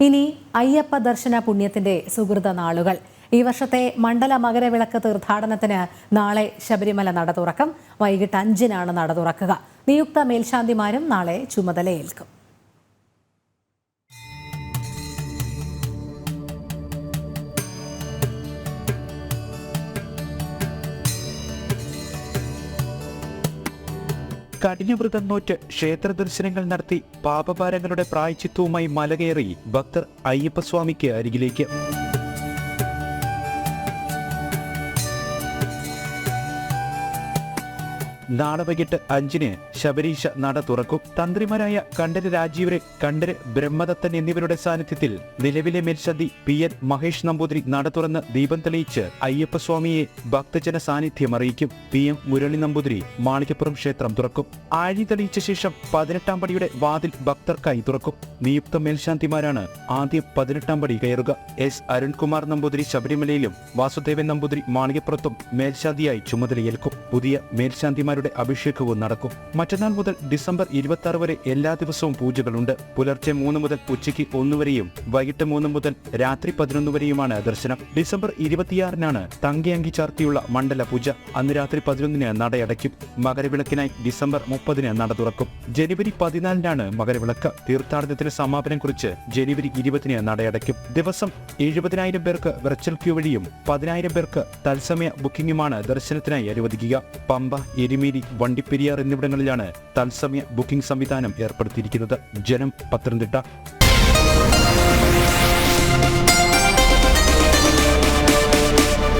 ഇനി അയ്യപ്പ ദർശന പുണ്യത്തിന്റെ സുഹൃത നാളുകൾ. ഈ വർഷത്തെ മണ്ഡല മകരവിളക്ക് തീർത്ഥാടനത്തിന് നാളെ ശബരിമല നട തുറക്കും. വൈകിട്ട് അഞ്ചിനാണ് നട തുറക്കുക. നിയുക്ത മേൽശാന്തിമാരും നാളെ ചുമതലയേൽക്കും. കഠിനവ്രതം നോറ്റ് ക്ഷേത്ര ദർശനങ്ങൾ നടത്തി പാപഭാരങ്ങളുടെ പ്രായച്ചിത്വവുമായി മലകയറി ഭക്തർ അയ്യപ്പസ്വാമിക്ക് അരികിലേക്ക്. നാളെ വൈകിട്ട് അഞ്ചിന് ശബരീശ നട തുറക്കും. തന്ത്രിമാരായ കണ്ഠര് രാജീവരെ കണ്ഠര് ബ്രഹ്മദത്തൻ എന്നിവരുടെ സാന്നിധ്യത്തിൽ നിലവിലെ മേൽശാന്തി പി എൻ മഹേഷ് നമ്പൂതിരി നട തുറന്ന് ദീപം തെളിയിച്ച് അയ്യപ്പസ്വാമിയെ ഭക്തജന സാന്നിധ്യം അറിയിക്കും. പി എം മുരളി നമ്പൂതിരി മാളികപ്പുറം ക്ഷേത്രം തുറക്കും. ആഴി തെളിയിച്ച ശേഷം പതിനെട്ടാം പടിയുടെ വാതിൽ ഭക്തർക്കായി തുറക്കും. നിയുക്ത മേൽശാന്തിമാരാണ് ആദ്യം പതിനെട്ടാം പടി കയറുക. എസ് അരുൺകുമാർ നമ്പൂതിരി ശബരിമലയിലും വാസുദേവൻ നമ്പൂതിരി മാളികപ്പുറത്തും മേൽശാന്തിയായി ചുമതലയേൽക്കും. പുതിയ മേൽശാന്തിമാരുടെ അഭിഷേകവും നടക്കും. മറ്റന്നാൾ മുതൽ ഡിസംബർ ഇരുപത്തി വരെ എല്ലാ ദിവസവും പൂജകളുണ്ട്. പുലർച്ചെ മൂന്ന് മുതൽ ഉച്ചയ്ക്ക് ഒന്ന് വരെയും വൈകിട്ട് മൂന്ന് മുതൽ രാത്രി പതിനൊന്ന് വരെയുമാണ് ദർശനം. ഡിസംബർ ഇരുപത്തിയാറിനാണ് തങ്കയങ്കി ചാർത്തിയുള്ള മണ്ഡല പൂജ. അന്ന് രാത്രി പതിനൊന്നിന് നടയടയ്ക്കും. മകരവിളക്കിനായി ഡിസംബർ മുപ്പതിന് നട തുറക്കും. ജനുവരി പതിനാലിനാണ് മകരവിളക്ക്. തീർത്ഥാടനത്തിന് സമാപനം കുറിച്ച് ജനുവരി ഇരുപതിന് നടയടയ്ക്കും. ദിവസം എഴുപതിനായിരം പേർക്ക് വെർച്വൽ ക്യൂ വഴിയും പതിനായിരം പേർക്ക് തത്സമയ ബുക്കിംഗുമാണ് ദർശനത്തിനായി അനുവദിക്കുക. പമ്പ കോവേരി വണ്ടിപ്പെരിയാർ എന്നിവിടങ്ങളിലാണ് തത്സമയ ബുക്കിംഗ് സംവിധാനം ഏർപ്പെടുത്തിയിരിക്കുന്നത്. ജനം പത്തനംതിട്ട.